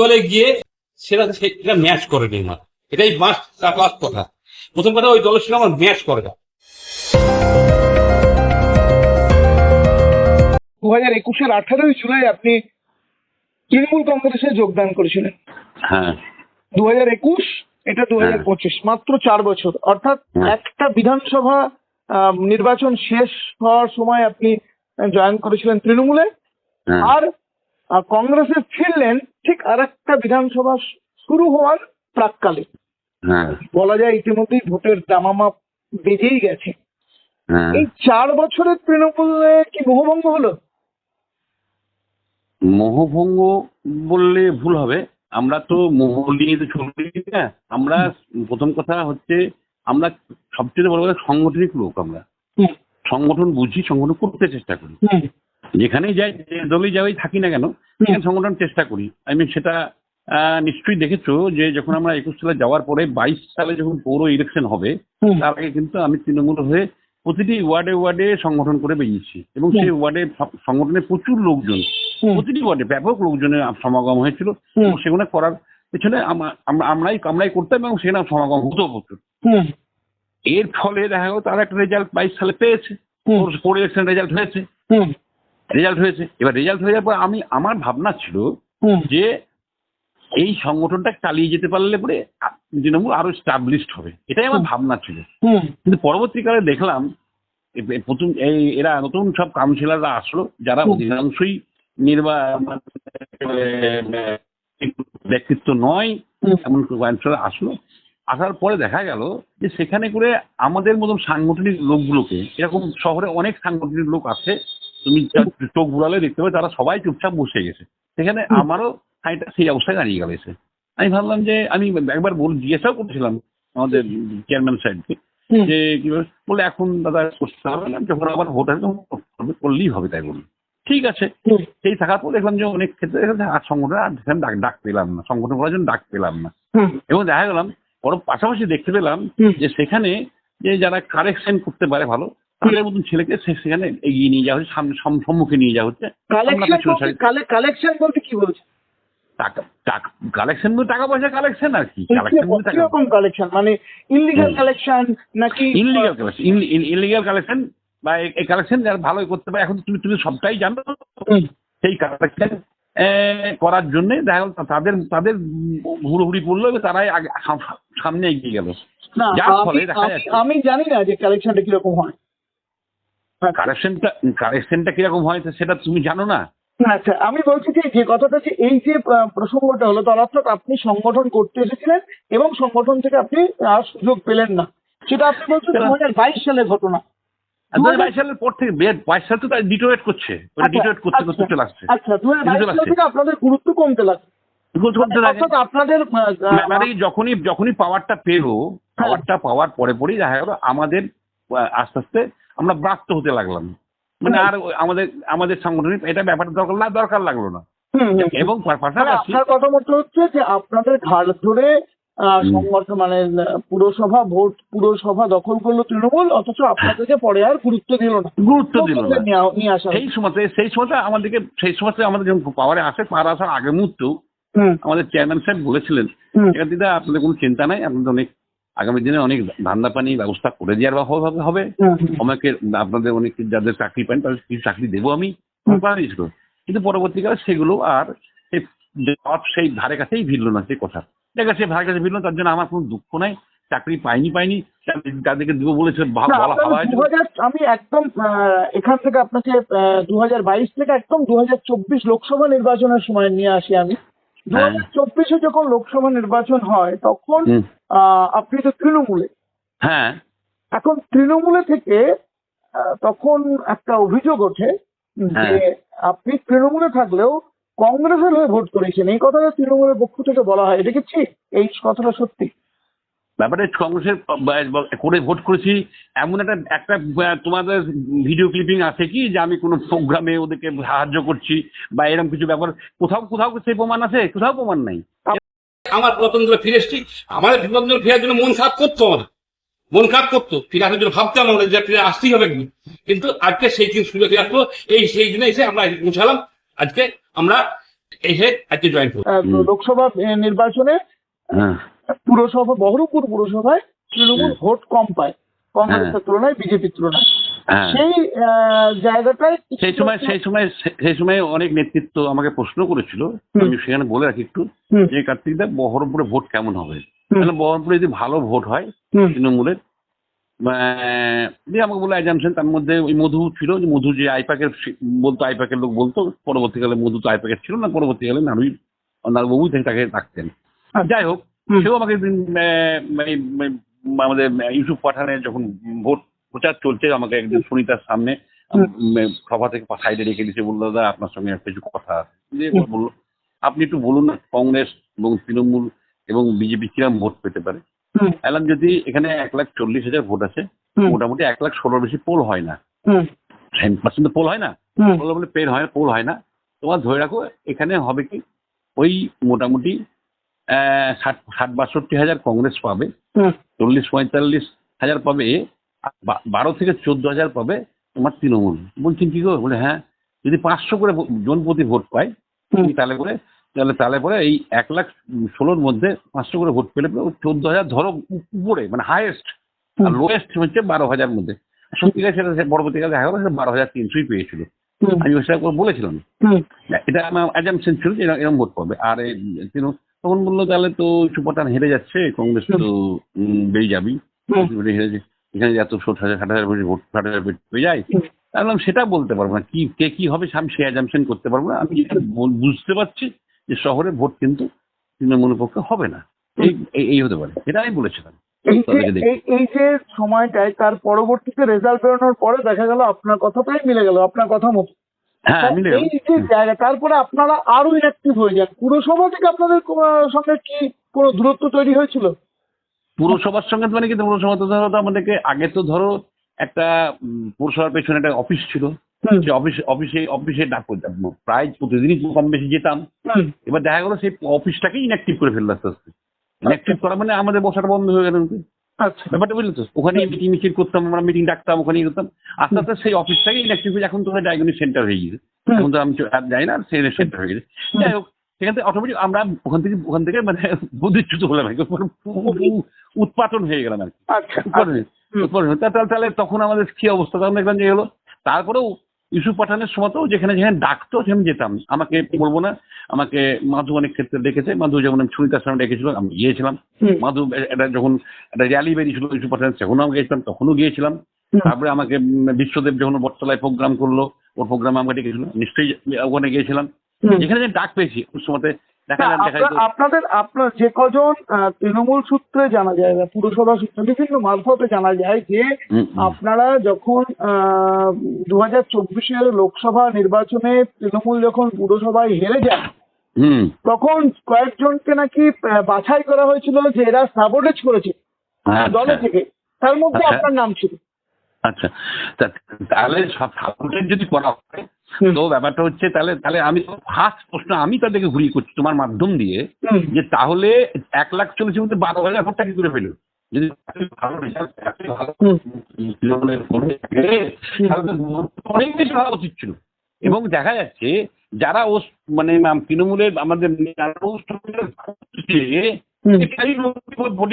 দলে গিয়ে সেটা সেটা ম্যাচ করে নি আমার এটাই মাস তার লাস্ট কথা। প্রথম কথা ওই দলের সঙ্গে আমার ম্যাচ করে না। দু হাজার একুশের আঠারোই জুলাই আপনি তৃণমূল কংগ্রেসে যোগদান করেছিলেন। হ্যাঁ। দু হাজার একুশ এটা দু হাজার পঁচিশ মাত্র চার বছর। অর্থাৎ একটা বিধানসভা আহ, নির্বাচন শেষ হওয়ার সময় আপনি জয়েন করেছিলেন তৃণমূলে। হ্যাঁ। আর কংগ্রেসে ফিরলেন ঠিক আর একটা বিধানসভা শুরু হওয়ার প্রাককালে। হ্যাঁ। বলা যায় ইতিমধ্যেই ভোটের দামামা বেজেই গেছে। হ্যাঁ। এই চার বছরের তৃণমূলে কি মোহভঙ্গ হলো? মোহভঙ্গ বললে ভুল হবে। আমরা তো মোহ নিয়ে তো না। আমরা প্রথম কথা হচ্ছে আমরা সবচেয়ে বড় কথা সাংগঠনিক লোক আমরা। সংগঠন বুঝি সংগঠন করতে চেষ্টা করি। যেখানেই যাই যে দলেই যাই থাকি না কেন? সেখানে সংগঠন চেষ্টা করি। আই মিন সেটা নিশ্চয়ই দেখেছ যে যখন আমরা একুশ সালে যাওয়ার পরে বাইশ সালে যখন পৌর ইলেকশন হবে তার আগে কিন্তু আমি তৃণমূল হয়ে প্রতিটি ওয়ার্ডে ওয়ার্ডে সংগঠন করে বেরিয়েছি। এবং সেই ওয়ার্ডে সংগঠনে প্রচুর লোকজন প্রতিটি ওয়ার্ডে ব্যাপক লোকজনের সমাগম হয়েছিল। এবং সেগুলো করার পেছনে আমরা- আমরাই আমরাই করতাম এবং সেখানে সমাগম হতো প্রচুর। এর ফলে দেখা গেল তারা একটা রেজাল্ট বাইশ সালে পেয়েছে। পৌর ইলেকশন রেজাল্ট হয়েছে। রেজাল্ট হয়েছে। এবার রেজাল্ট হয়ে যাওয়ার পর আমি আমার ভাবনা ছিল যে এই সংগঠনটা চালিয়ে যেতে পারলে পরে তৃণমূল আরও স্টাবলিশড হবে। এটাই আমার ভাবনা ছিল। কিন্তু পরবর্তীকালে দেখলাম প্রথম এই এরা নতুন সব কাউন্সিলররা আসলো যারা অধিকাংশই নির্বা ব্যক্তিত্ব নয় এমন কাউন্সিলর আসলো। আসার পরে দেখা গেল যে সেখানে করে আমাদের মতন সাংগঠনিক লোকগুলোকে এরকম শহরে অনেক সাংগঠনিক লোক আছে তুমি চোখ বুড়ালে দেখতে পাবে তারা সবাই চুপচাপ বসে গেছে। সেখানে আমারও খানিকটা সেই অবস্থায় দাঁড়িয়ে গেল এসে। আমি ভাবলাম যে আমি একবার বল জিজ্ঞাসাও করছিলাম আমাদের চেয়ারম্যান সাহেবকে যে কি বলে এখন দাদা করতে হবে না যখন আবার ভোট আসবে করলেই হবে তাই বলুন ঠিক আছে। সেই থাকার পর দেখলাম যে অনেক ক্ষেত্রে আর সংগঠন আর ডাক ডাক পেলাম না সংগঠন করার জন্য ডাক পেলাম না। এবং দেখা গেলাম বড় পাশাপাশি দেখতে পেলাম যে সেখানে যে যারা কারেকশন করতে পারে ভালো তাদের মতন ছেলেকে সেখানে এগিয়ে নিয়ে যাওয়া হচ্ছে সামনে সম্মুখে নিয়ে যাওয়া হচ্ছে। কালেকশন বলতে কি বলছে কালেকশন মানে টাকা পয়সা কালেকশন আর কি? কালেকশন টাকা কীরকম কালেকশন ইলিগাল কালেকশন নাকি ইনলিগাল কালেকশন ইনলিগাল কালেকশন বা এই- এই কালেকশন যারা ভালোই করতে পারে এখন তুমি তুমি সবটাই জানো। সেই কালেকশন করার জন্য দেখা গেল তাদের তাদের হুড়োহুড়ি পড়ল তারাই আগে সামনে এগিয়ে গেল। আমি জানি না যে কালেকশনটা কীরকম হয়। আচ্ছা, কালেকশনটা কালেকশনটা কীরকম হয় সেটা তুমি জানো না? আচ্ছা আমি বলছি যে যে কথাটা যে এই যে প্রসঙ্গটা হলো অর্থাৎ আপনি সংগঠন করতে এসেছিলেন এবং সংগঠন থেকে আপনি আর সুযোগ পেলেন না। সেটা আপনি বলছেন দু হাজার বাইশ সালের ঘটনা। দু হাজার বাইশ সালের পর থেকে বে- বাইশ সাল তো তাই ডিটোরেট করছে। আচ্ছা, ডিটোরেট করতে করতে আচ্ছা, চলে আসছে। আচ্ছা দু হাজার বাইশ সাল থেকে আপনাদের গুরুত্ব কমতে লাগছে। করতে করতে। অর্থাৎ আপনাদের মানে যখনই যখনই পাওয়ারটা পেল পাওয়ারটা পাওয়ার পরে পরেই দেখা গেল আমাদের আস্তে আস্তে আমরা ব্রাত্য হতে লাগলাম। মানে আর আমাদের আমাদের সাংগঠনিক এটা ব্যাপারটা দরকার না দরকার লাগল না। এবং মানে আপনার কথা মতো হচ্ছে যে আপনাদের ঘাট ধরে সংগঠন মানে পুরসভা ভোট পুরসভা দখল করল তৃণমূল অথচ আপনাদেরকে পরে আর গুরুত্ব দিল না। গুরুত্ব দিল না। নিয়ে- আসা সেই সময়তে সেই সময়তে আমাদেরকে সেই সময়তে আমাদের যখন পাওয়ারে আসে পাওয়ার আসার আগের মুহূর্তেও হুম, আমাদের চেয়ারম্যান সাহেব বলেছিলেন দিদা আপনাদের কোনো চিন্তা নাই আপনাদের অনেক আগামী দিনে অনেক ধান্দা পানি ব্যবস্থা করে দেওয়ার হবে হবে। আমাকে আপনাদের অনেক যাদের চাকরি পান তাদের কিছু চাকরি দেবো আমি। দিয়েছিল কিন্তু পরবর্তীকালে সেগুলো আর সেই ধারে কাছেই ভিড়ল না সেই কথা। দেখা সেই ধারে কাছে ভিড়ল তার জন্য আমার কোনো দুঃখ নাই। চাকরি পাইনি পাইনি। তাদেরকে দেবো বলেছে ভা- না, বলা আপনাদের ভাবা হয়েছিল 2000 আমি একদম এখান থেকে আপনাকে দু হাজার বাইশ থেকে একদম দু হাজার চব্বিশ লোকসভা নির্বাচনের সময় নিয়ে আসি আমি। দু হ্যাঁ। হাজার চব্বিশে যখন লোকসভা নির্বাচন হয় তখন আহ, আপনি তো তৃণমূলে। হ্যাঁ। এখন তৃণমূলে থেকে তখন একটা অভিযোগ ওঠে যে হ্যাঁ। আপনি তৃণমূলে থাকলেও কংগ্রেসের হয়ে ভোট করেছেন। এই কথাটা তৃণমূলের পক্ষ থেকে বলা হয়। এটা কি ঠিক? এই কথাটা সত্যি? ব্যাপারে কংগ্রেসের করে ভোট করেছি এমন একটা একটা তোমাদের ভিডিও ক্লিপিং আছে কি? যে আমি কোনো প্রোগ্রামে ওদেরকে সাহায্য করছি বা এরকম কিছু ব্যাপার। কোথাও কোথাও সেই প্রমাণ আছে? কোথাও প্রমাণ নাই। আমার পুরাতন দলে ফিরে এসেছি। আমাদের পুরাতন দলে ফেরার জন্য মন খারাপ করতো আমাদের মন খারাপ করতো। ফিরে আসার জন্য ভাবতাম আমরা যে ফিরে আসতেই হবে একদিন। কিন্তু আজকে সেই দিন সুযোগ আসলো। এই সেই দিনে এসে আমরা পৌঁছালাম। আজকে আমরা এসে আজকে জয়েন করব লোকসভা নির্বাচনে হ্যাঁ। পুরসভা বহরমপুর পুরসভায় তৃণমূল। ভোট কম পায়। কংগ্রেসের হ্যাঁ। তুলনায় বিজেপির তুলনায়। হ্যাঁ। সেই জায়গাটায় সেই সময় সেই সময় সেই সময় অনেক নেতৃত্ব আমাকে প্রশ্ন করেছিল। আমি সেখানে বলে রাখি একটু যে কার্তিক দা বহরমপুরে ভোট কেমন হবে? তাহলে বহরমপুরে যদি ভালো ভোট হয় তৃণমূলের দিয়ে আমাকে বলে জানছেন তার মধ্যে ওই মধু ছিল যে মধু যে আইপাকের সে- বলতো আইপাকের লোক বলতো পরবর্তীকালে মধু তো আইপাকের ছিল না পরবর্তীকালে নাড়ুই নাড়ুবাবু থেকে তাকে রাখতেন যাই হোক। সেও আমাকে এই, এই, আমাদের ইউসুফ পাঠানের যখন ভোট প্রচার চলছে আমাকে একদিন সুনিতার সামনে সভা থেকে সাইডে রেখে দিয়েছে। বলল দাদা আপনার সঙ্গে কিছু কথা দিয়ে বলল আপনি একটু বলুন না কংগ্রেস এবং তৃণমূল এবং বিজেপি কিরম ভোট পেতে পারে? এলাম যদি এখানে এক লাখ চল্লিশ হাজার ভোট আছে মোটামুটি এক লাখ ষোলোর বেশি পোল হয় না। টেন পার্সেন্ট পোল হয় না। পোল বলে পেন হয় পোল হয় না। তোমার ধরে রাখো এখানে হবে কি ওই মোটামুটি ষাট ষাট বাষট্টি হাজার কংগ্রেস পাবে চল্লিশ পঁয়তাল্লিশ হাজার পাবে বারো থেকে চোদ্দ হাজার পাবে তোমার তৃণমূল। বলছেন কি গো? বলে হ্যাঁ যদি পাঁচশো করে জন প্রতি ভোট পায় তাহলে করে তাহলে তাহলে পরে এই এক লাখ ষোলোর মধ্যে পাঁচশো করে ভোট পেলে চোদ্দ হাজার ধরো উপরে মানে হাইয়েস্ট আর লোয়েস্ট হচ্ছে বারো হাজার মধ্যে। সত্যিকার সেটা সে পরবর্তীকালে দেখা গেলো সেটা বারো হাজার তিনশোই পেয়েছিল। আমি সেটা করে বলেছিলাম। এটা আমার অ্যাজামশন ছিল যে এরম ভোট পাবে। আর এই তৃণ- তখন বলল তাহলে তো সুপারটান হেরে যাচ্ছে কংগ্রেস তো বেরিয়ে যাবি হেরে এখানে এত ষাট হাজার ষাট হাজার ভোট ষাট হাজার ভোট পেয়ে যায়। আমি বললাম সেটা বলতে পারব না। কি কে কি হবে আমি সে অ্যাজামশন করতে পারব না। আমি বুঝতে পারছি যে শহরে ভোট কিন্তু তৃণমূলের পক্ষে হবে না। এই এই- হতে পারে। এটা আমি বলেছিলাম। এই যে সময়টায় তার পরবর্তীতে রেজাল্ট বেরোনোর পরে দেখা গেল আপনার কথাটাই মিলে গেল। আপনার কথা মতো এই যে জায়গা তারপরে আপনারা আরও ইনঅ্যাক্টিভ হয়ে যান। পুরসভা থেকে আপনাদের সঙ্গে কি কোনো দূরত্ব তৈরি হয়েছিল? পুরসভার সঙ্গে মানে কি পুরসভা তো ধরো আমাদেরকে আগে তো ধরো একটা পুরসভার পেছনে একটা অফিস ছিল। সে অফিস অফিসে অফিসে ডাক করতাম প্রায় প্রতিদিনই কম বেশি যেতাম। এবার দেখা গেলো সেই অফিসটাকেই ইনঅ্যাক্টিভ করে ফেলল আস্তে আস্তে। ইনঅ্যাক্টিভ করা মানে আমাদের বসাটা বন্ধ হয়ে গেল। ব্যাপারটা বুঝলি তো? ওখানে মিটিং মিছিল করতাম আমরা মিটিং ডাকতাম ওখানে করতাম আস্তে আস্তে সেই অফিসটাকে হয়ে এখন তো ডায়াগনিক সেন্টার হয়ে গেছে এখন তো আমি আর যাই না সেই সেন্টার হয়ে গেছে। যাই হোক সেখান থেকে অটোমেটিক আমরা ওখান থেকে ওখান থেকে মানে বুদ্ধিচ্যুত হলাম আর কি। উ- উৎপাটন হয়ে গেলাম আর কি। আচ্ছা হয়ে- তা- তাহলে তাহলে তখন আমাদের কি অবস্থা? তখন দেখলাম যে হলো। তারপরেও ইস্যু পাঠানোর সময় তো যেখানে যেখানে ডাকতো সেখানে যেতাম। আমাকে বলব না আমাকে মাধু অনেক ক্ষেত্রে ডেকেছে মাধু যেমন আমি সুনিতার সামনে ডেকেছিল আমি গিয়েছিলাম। মাধু এটা যখন একটা র্যালি বেরিয়েছিল ইস্যু পাঠান সেখানেও আমি গিয়েছিলাম তখনও গিয়েছিলাম। তারপরে আমাকে বিশ্বদেব যখন বটতলায় প্রোগ্রাম করল ওর প্রোগ্রামে আমাকে ডেকেছিল নিশ্চয়ই ওখানে গিয়েছিলাম। যেখানে যে ডাক পেয়েছি ওর সময়তে আপনাদের আপনার যে কজন তৃণমূল সূত্রে জানা যায় বা পুরসভা সূত্রে বিভিন্ন মারফতে জানা যায় যে। আপনারা যখন দু হাজার চব্বিশের লোকসভা নির্বাচনে তৃণমূল যখন পুরসভায় হেরে যায় তখন কয়েকজনকে নাকি বাছাই করা হয়েছিল যে এরা সাবোটেজ করেছে আচ্ছা। দলে থেকে তার মধ্যে আচ্ছা। আপনার নাম ছিল আচ্ছা তাহলে সব ঠাকুরের যদি করা হয়। তো ব্যাপারটা হচ্ছে তাহলে তাহলে আমি ফার্স্ট প্রশ্ন আমি তাদেরকে ঘুরিয়ে করছি তোমার মাধ্যম দিয়ে যে তাহলে এক লাখ চল্লিশের মধ্যে বারো হাজার ভোটটা কি করে পেল? যদি ভালো রেজাল্ট ভালো তো অনেক বেশি হওয়া উচিত ছিল। এবং দেখা যাচ্ছে যারা ও মানে তৃণমূলের আমাদের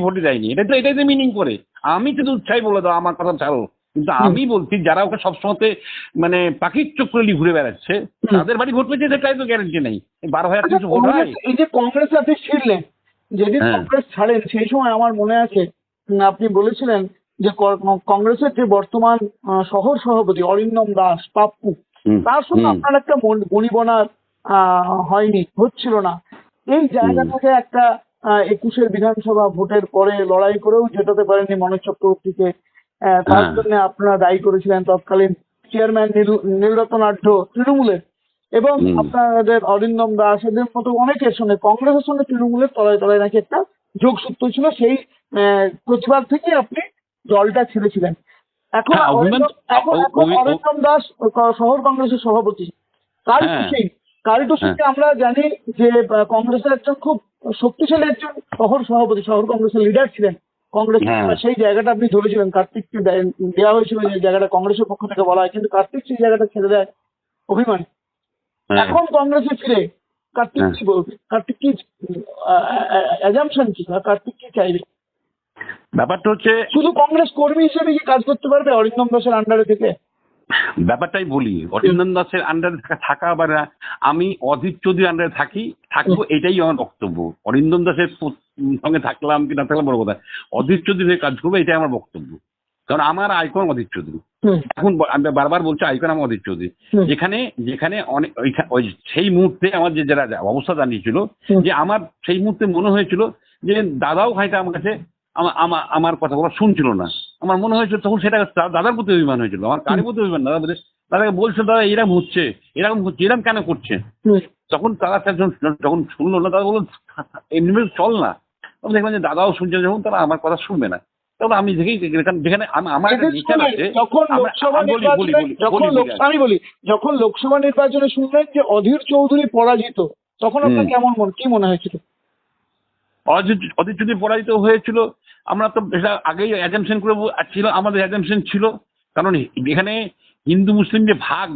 ভোটে দেয়নি। এটা তো এটাই তো মিনিং করে। আমি শুধু উৎসাহী বলে দাও আমার কথা ছাড়ো। কিন্তু আমি বলছি যারা ওকে সবসময়তে মানে পাখির চক্রলি ঘুরে বেড়াচ্ছে তাদের বাড়ি ভোট পেয়েছে সেটাই তো গ্যারেন্টি নেই। বারো হাজার আচ্ছা, তিনশো ভোট হয়। এই যে কংগ্রেস আপনি ছিলেন যেদিন হ্যাঁ। কংগ্রেস ছাড়েন সেই সময় আমার মনে আছে আপনি বলেছিলেন যে কংগ্রেসের যে বর্তমান শহর সভাপতি অরিন্দম দাস পাপ্পু তার সঙ্গে আপনার একটা বনিবনার আহ, হয়নি হচ্ছিল না। এই জায়গা থেকে একটা একুশের বিধানসভা ভোটের পরে লড়াই করেও জেতাতে পারেননি মনোজ চক্রবর্তীকে। তার হ্যাঁ। জন্য আপনারা দায়ী করেছিলেন তৎকালীন চেয়ারম্যান নীল- নীলরতন আঢ্য তৃণমূলের। এবং আপনাদের অরিন্দম দাস এদের মতো অনেকের সঙ্গে কংগ্রেসের সঙ্গে তৃণমূলের তলায় তলায় নাকি একটা যোগসূত্র ছিল সেই প্রতিবাদ থেকে আপনি দলটা ছেড়েছিলেন। এখন হ্যাঁ, এখন অরিন্দম দাস শহর কংগ্রেসের সভাপতি। কারিটু হ্যাঁ। সিং। কারিটু সিংকে আমরা জানি যে কংগ্রেসের একজন খুব শক্তিশালী একজন শহর সভাপতি শহর কংগ্রেসের লিডার ছিলেন। কংগ্রেস হ্যাঁ। সেই জায়গাটা আপনি ধরেছিলেন কার্তিককে দেওয়া হয়েছিল যে জায়গাটা কংগ্রেসের পক্ষ থেকে বলা হয় কিন্তু কার্তিক সেই জায়গাটা ছেড়ে দেয় অভিমান হ্যাঁ। এখন কংগ্রেসে ফিরে কার্তিক হ্যাঁ। কি বলবে কার্তিক কি অ্যাজামশন কি কার্তিক কি চাইবে ব্যাপারটা হচ্ছে শুধু কংগ্রেস কর্মী হিসেবে কি কাজ করতে পারবে অরিন্দম দাসের আন্ডারে থেকে ব্যাপারটাই বলি অরিন্দম দাসের আন্ডারে থাকা থাকা বা আমি অধীর চৌধুরীর আন্ডারে থাকি থাকব এটাই আমার বক্তব্য অরিন্দম দাসের সঙ্গে থাকলাম কি না থাকলাম বড় কথা। অধীর চৌধুরী কাজ করব এটাই আমার বক্তব্য। কারণ আমার আইকন অধীর চৌধুরী। এখন আমি বারবার বলছি আইকন আমার অধীর চৌধুরী। যেখানে যেখানে অনেক ওই সেই মুহূর্তে আমার যে যারা অবস্থা জানিয়েছিল যে আমার সেই মুহূর্তে মনে হয়েছিল যে দাদাও খাইটা আমার কাছে আমা- আমা- আমার কথা বলা শুনছিল না। আমার মনে হয়েছিল তখন সেটা দাদার প্রতি অভিমান হয়েছিল। আমার কারের প্রতি অভিমান দাদা বলে দাদাকে বলছে দাদা এরকম হচ্ছে এরকম হচ্ছে এরকম কেন করছে? তখন তারা যখন যখন শুনলো না দাদা বলল এমনি চল না। তখন দেখলাম যে দাদাও শুনছে যখন তারা আমার কথা শুনবে না। তখন আমি দেখেই যেখানে আমার যখন লোকসভা আমি বলি, যখন লোকসভা নির্বাচনে শুনলেন যে অধীর চৌধুরী পরাজিত তখন আপনার কেমন মন কি মনে হয়েছিল? অজিত যদি পরাজিত হয়েছিল। আমরা তো এটা আগেই অ্যাজামশন করে ছিল আমাদের অ্যাজামশন ছিল। কারণ এখানে হিন্দু মুসলিম যে ভাগ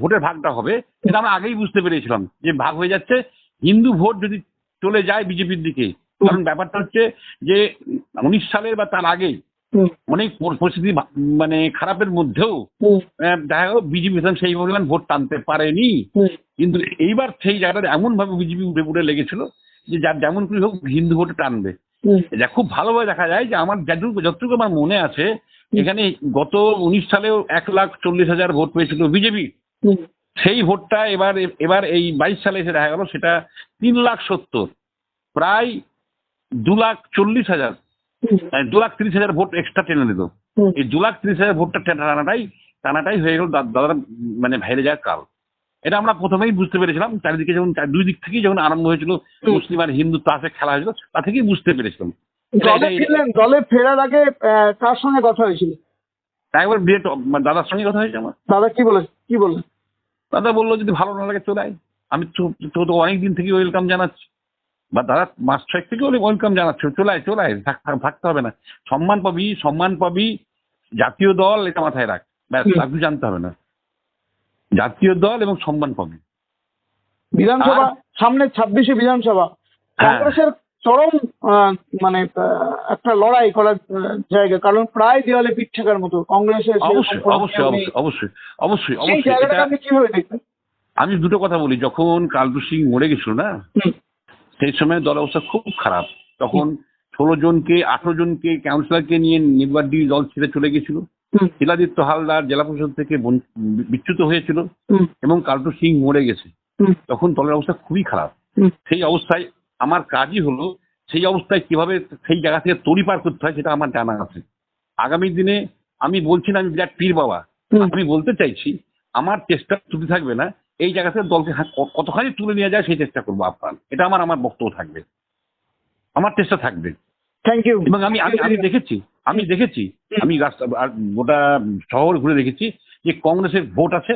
ভোটের ভাগটা হবে সেটা আমরা আগেই বুঝতে পেরেছিলাম যে ভাগ হয়ে যাচ্ছে। হিন্দু ভোট যদি চলে যায় বিজেপির দিকে কারণ ব্যাপারটা হচ্ছে যে উনিশ সালের বা তার আগে অনেক পরিস্থিতি মানে খারাপের মধ্যেও দেখা গেল বিজেপি সেই পরিমাণ ভোট টানতে পারেনি। কিন্তু এইবার সেই জায়গাটা এমন ভাবে বিজেপি উঠে উঠে লেগেছিল যে যার যেমন করে হোক হিন্দু ভোটে টানবে। এটা খুব ভালোভাবে দেখা যায় যে আমার যতটুকু যতটুকু আমার মনে আছে এখানে গত উনিশ সালেও এক লাখ চল্লিশ হাজার ভোট পেয়েছিল বিজেপি। সেই ভোটটা এবার এবার এই বাইশ সালে এসে দেখা গেল সেটা তিন লাখ সত্তর। প্রায় দু লাখ চল্লিশ হাজার। মানে দু লাখ তিরিশ হাজার ভোট এক্সট্রা টেনে নিত এই দু লাখ তিরিশ হাজার ভোটটা টেনে টানাটাই টানাটাই হয়ে গেল দাদার মানে ভাইরে যাওয়ার কাল। এটা আমরা প্রথমেই বুঝতে পেরেছিলাম চারিদিকে যখন দুই দিক থেকেই যখন আরম্ভ হয়েছিল মুসলিম আর হিন্দু তাসে খেলা হয়েছিল তা থেকেই বুঝতে পেরেছিলাম। দলে ফিরলেন দলে ফেরার আগে কার সঙ্গে কথা হয়েছিল? একবার বিয়ে দাদার সঙ্গে কথা হয়েছে আমার। দাদা কি বলে কি বললেন? দাদা বলল যদি ভালো না লাগে চলে আয় আমি তো অনেক দিন থেকে ওয়েলকাম জানাচ্ছি। বা দাদা মাস ছয়েক থেকে ওয়েলকাম জানাচ্ছে। চলে আয় চলে আয় থাক- থাক- থাকতে হবে না। সম্মান পাবি সম্মান পাবি জাতীয় দল এটা মাথায় রাখ। ব্যাস হুম। আর কিছু জানতে হবে না। জাতীয় দল এবং সম্মান পাবি। বিধানসভা সামনে ছাব্বিশে বিধানসভা। হ্যাঁ। কংগ্রেসের চরম মানে একটা লড়াই করার জায়গা। কারণ প্রায় দেওয়ালে পিঠ ঠেকার মতো। কংগ্রেসের অবশ্যই অবশ্যই অবশ্যই অবশ্যই অবশ্যই। কীভাবে দেখবেন? আমি দুটো কথা বলি। যখন কালটু সিং মরে গেছিল না সেই সময় দল অবস্থা খুব খারাপ। তখন ষোলো জনকে আঠারো জনকে কাউন্সিলরকে নিয়ে নির্বাচনী দল ছেড়ে চলে গেছিল। শিলাদিত্য হালদার জেলা পরিষদ থেকে বিচ্যুত হয়েছিল এবং কালটু সিং মরে গেছে। তখন দলের অবস্থা খুবই খারাপ। সেই অবস্থায় আমার কাজই হলো সেই অবস্থায় কীভাবে সেই জায়গা থেকে তড়ি পার করতে হয় সেটা আমার জানা আছে। আগামী দিনে আমি বলছি না আমি বিরাট পীর বাবা। আমি বলতে চাইছি আমার চেষ্টা ত্রুটি থাকবে না এই জায়গা থেকে দলকে কতখানি তুলে নিয়ে যায় সেই চেষ্টা করব আপনার। এটা আমার আমার বক্তব্য থাকবে। আমার চেষ্টা থাকবে। থ্যাংক ইউ এবং আমি আমি আমি দেখেছি আমি দেখেছি আমি রাস্তা গোটা শহর ঘুরে দেখেছি যে কংগ্রেসের ভোট আছে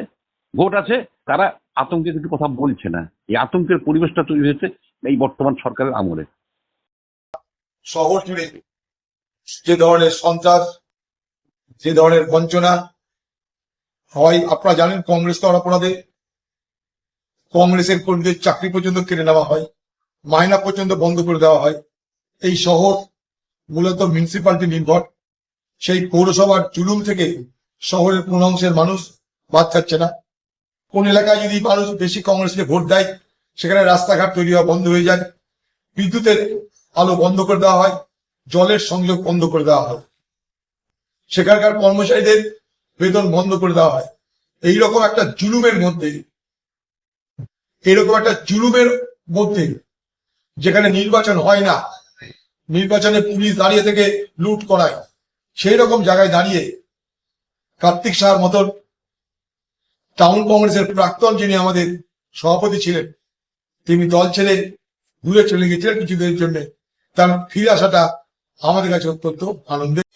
ভোট আছে তারা আতঙ্কের কিছু কথা বলছে না। এই আতঙ্কের পরিবেশটা তৈরি হয়েছে এই বর্তমান সরকারের আমলে। শহর জুড়ে যে ধরনের সন্ত্রাস, যে ধরনের বঞ্চনা হয়, আপনারা জানেন কংগ্রেস করার অপরাধে। কংগ্রেসের কর্মীদের চাকরি পর্যন্ত কেড়ে নেওয়া হয়, মাইনা পর্যন্ত বন্ধ করে দেওয়া হয়। এই শহর মূলত মিউনিসিপালিটি নির্ভর। সেই পৌরসভার জুলুম থেকে শহরের কোন অংশের মানুষ বাদ থাকছে না। কোন এলাকায় যদি মানুষ বেশি কংগ্রেসকে ভোট দেয় সেখানে রাস্তাঘাট তৈরি হওয়া বন্ধ হয়ে যায়। বিদ্যুতের আলো বন্ধ করে দেওয়া হয়, জলের সংযোগ বন্ধ করে দেওয়া হয়। সেখানকার কর্মচারীদের বেতন বন্ধ করে দেওয়া হয়। এইরকম একটা জুলুমের মধ্যে, এইরকম একটা জুলুমের মধ্যে যেখানে নির্বাচন হয় না, নির্বাচনে পুলিশ দাঁড়িয়ে থেকে লুট করায় সেই রকম জায়গায় দাঁড়িয়ে কার্তিক সাহার মতন টাউন কংগ্রেসের প্রাক্তন যিনি আমাদের সভাপতি ছিলেন তিনি দল ছেড়ে দূরে চলে গেছিলেন কিছুদিনের জন্য। তার ফিরে আসাটা আমাদের কাছে অত্যন্ত আনন্দের।